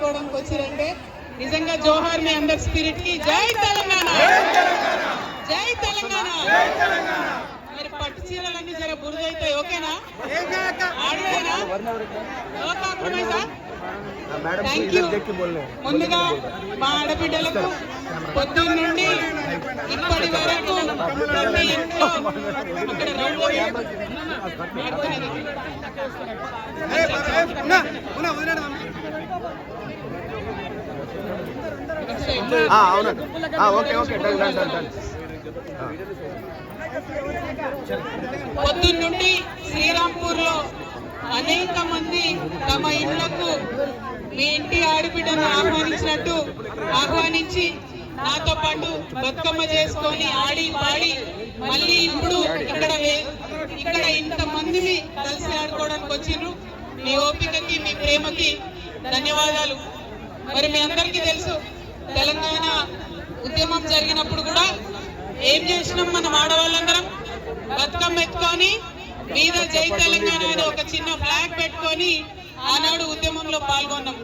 చేసుకోవడానికి వచ్చిరంటే నిజంగా జోహార్ మీ అందరి స్పిరిట్కి జై తెలంగాణ జై తెలంగాణ మరి పట్టు చీరలన్నీ జర బురదైతే ఓకేనా ఆడేనా నో కాంప్రమైజా థ్యాంక్ యూ ముందుగా మా ఆడబిడ్డలకు పొద్దున్న నుండి ఇప్పటి వరకు ప్రతి ఇంట్లో అక్కడ రౌండ్ ఆడుకునేది. అవునండి. Okay okay done done done done. నుండి శ్రీరాంపూర్లో అనేక మంది తమ ఇళ్ళకు మీ ఇంటి ఆడబిడ్డను ఆహ్వానించినట్టు ఆహ్వానించి నాతో పాటు బతుకమ్మ చేసుకొని ఆడి పాడి మళ్ళీ ఇప్పుడు ఇక్కడ ఇక్కడ ఇంత మందిని కలిసి ఆడుకోవడానికి వచ్చిండ్రు మీ ఓపికకి మీ ప్రేమకి ధన్యవాదాలు. మరి మీ అందరికీ తెలుసు తెలంగాణ ఉద్యమం జరిగినప్పుడు కూడా ఏం చేసినాం మనం ఆడవాళ్ళందరం? బతుకమ్మ ఎత్తుకొని మీద జై తెలంగాణ అని ఒక చిన్న ఫ్లాగ్ పెట్టుకొని ఆనాడు ఉద్యమంలో పాల్గొన్నాం.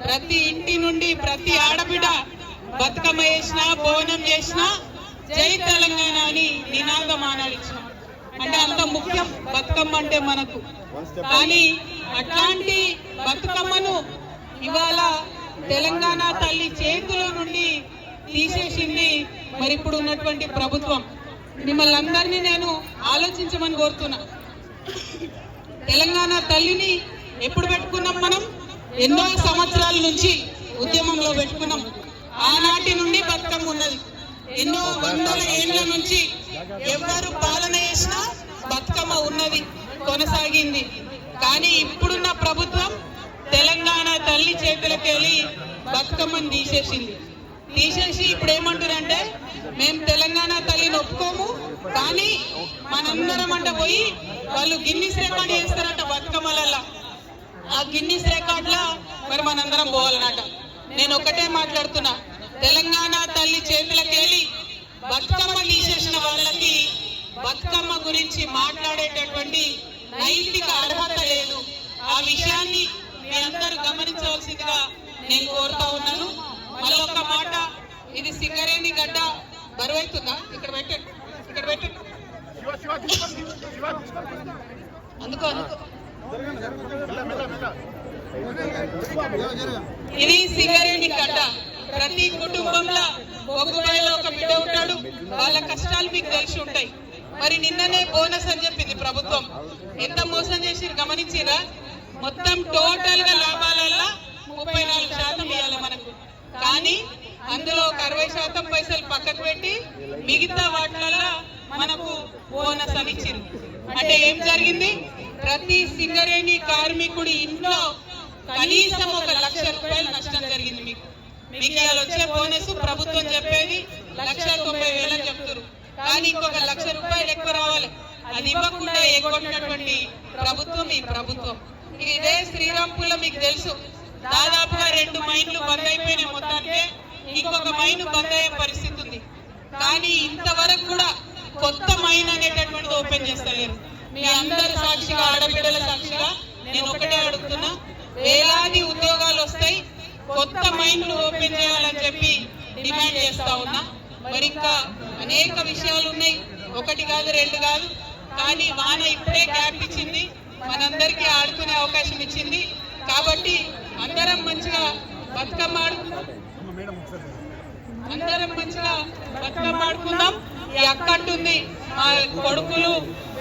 ప్రతి ఇంటి నుండి ప్రతి ఆడబిడ్డ బతుకమ్మ చేసిన బోనం చేసినా జై తెలంగాణ అని నినాదం ఆనాడిచ్చినాం అంటే అంత ముఖ్యం బతుకమ్మ అంటే మనకు. కానీ అట్లాంటి బతుకమ్మను ఇవాళ తెలంగాణ తల్లి చేతుల నుండి తీసేసింది మరి ఇప్పుడు ఉన్నటువంటి ప్రభుత్వం. మిమ్మల్ని అందరినీ నేను ఆలోచించమని కోరుతున్నా. తెలంగాణ తల్లిని ఎప్పుడు పెట్టుకున్నాం మనం? ఎన్నో సంవత్సరాల నుంచి ఉద్యమంలో పెట్టుకున్నాం. ఆనాటి నుండి బతుకమ్మ ఉన్నది. ఎన్నో వందల ఏళ్ళ నుంచి ఎవరు పాలన చేసినా బతుకమ్మ ఉన్నది కొనసాగింది. కానీ ఇప్పుడున్న ప్రభుత్వం చేతులకు వెళ్ళి బతుకమ్మని తీసేసింది. తీసేసి ఇప్పుడు ఏమంటారంటే మేము తెలంగాణ తల్లిని ఒప్పుకోము కానీ మనందరం అంట పోయి వాళ్ళు గిన్నిస్ రికార్డ్ చేస్తారంట బతుకమ్మలల్లా. ఆ గిన్నిస్ రికార్డ్లా మరి మనందరం పోవాలన్నట నేను ఒకటే మాట్లాడుతున్నా తెలంగాణ తల్లి చేతులకెళ్ళి బతుకమ్మ తీసేసిన వాళ్ళకి బతుకమ్మ గురించి మాట్లాడేటటువంటి నేను కోరుతా ఉన్నాను మళ్ళీ ఒక మాట ఇది సింగరేణి గడ్డ బరువైతుందా? ఇక్కడ పెట్టండి ఇక్కడ పెట్టండి అందుకో అందుకో. ఇది సింగరేణి గడ్డ. ప్రతి కుటుంబంలో ఒగ్గుబాయిలో ఒక బిడ్డ ఉంటాడు. వాళ్ళ కష్టాలు మీకు తెలిసి ఉంటాయి. మరి నిన్ననే బోనస్ అని చెప్పింది ప్రభుత్వం. ఎంత మోసం చేసి గమనించిరా మొత్తం టోటల్గా లాభాలలో ముప్పై నాలుగు శాతం ఇవ్వాలి మనకు. కానీ అందులో ఒక అరవై శాతం పైసలు పక్కకు పెట్టి మిగతా వాటిలలో మనకు బోనస్ అని ఇచ్చింది అంటే ఏం జరిగింది? ప్రతి సింగరేణి కార్మికుడి ఇంట్లో కనీసం ఒక లక్ష రూపాయలు నష్టం జరిగింది మీకు. మీకు ఇవాళ వచ్చే బోనస్ ప్రభుత్వం చెప్పేది లక్ష తొంభై వేలు అని చెప్తారు కానీ ఇంకొక లక్ష రూపాయలు ఎక్కువ రావాలి. అది ఇవ్వకుండా ఎగ్గొట్టినటువంటి ప్రభుత్వం ఈ ప్రభుత్వం. ఇదే శ్రీరాంపూర్లో మీకు తెలుసు. దాదాపుగా రెండు మైన్లు బంద్ అయిపోయినాయి మొత్తానికి. ఇంకొక మైన్ బంద్ అయ్యే పరిస్థితి ఉంది. కానీ ఇంతవరకు కూడా కొత్త మైన్ అనేటటువంటిది ఓపెన్ చేస్తలేరు. మీ అందరి సాక్షిగా ఆడబిడ్డల సాక్షిగా నేను ఒకటే అడుగుతున్నా. వేలాది ఉద్యోగాలు వస్తాయి. కొత్త మైన్లు ఓపెన్ చేయాలని చెప్పి డిమాండ్ చేస్తా ఉన్నా. మరి ఇంకా అనేక విషయాలు ఉన్నాయి. ఒకటి కాదు రెండు కాదు. కానీ వాన ఇప్పుడే గ్యాప్ ఇచ్చింది. మనందరికీ ఆడుకునే అవకాశం ఇచ్చింది. కాబట్టి అందరం మంచిగా బతుకమ్మ అందరం మంచిగా బతుకమ్మ ఆడుకుందాం. ఈ అక్క అంటుంది మా కొడుకులు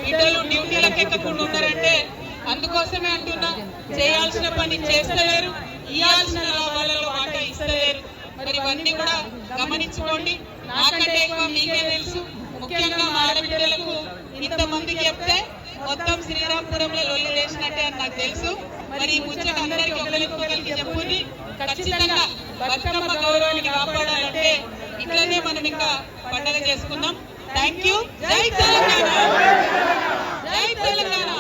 బిడ్డలు డ్యూటీలకు ఎక్కకుండా ఉన్నారంటే అందుకోసమే అంటున్నా చేయాల్సిన పని చేస్తలేరు ఇవ్వాల్సిన లాభాలలో మాట ఇస్తలేరు. మరి ఇవన్నీ కూడా గమనించుకోండి. నాకంటే ఎక్కువ మీకే తెలుసు. ముఖ్యంగా మా ఆడబిడ్డలకు ఇంతమందికి చెప్తే శ్రీరాంపురంలో లొల్లి చేసినట్టే అని నాకు తెలుసు. మరి ఈ ముచ్చట అందరికీ ఒకరికి చెప్పుకుని ఖచ్చితంగా బతుకమ్మ గౌరవానికి కాపాడాలంటే ఇట్లనే మనం ఇంకా పండగ చేసుకుందాం. థ్యాంక్ యూ జై తెలంగాణ. జై తెలంగాణ.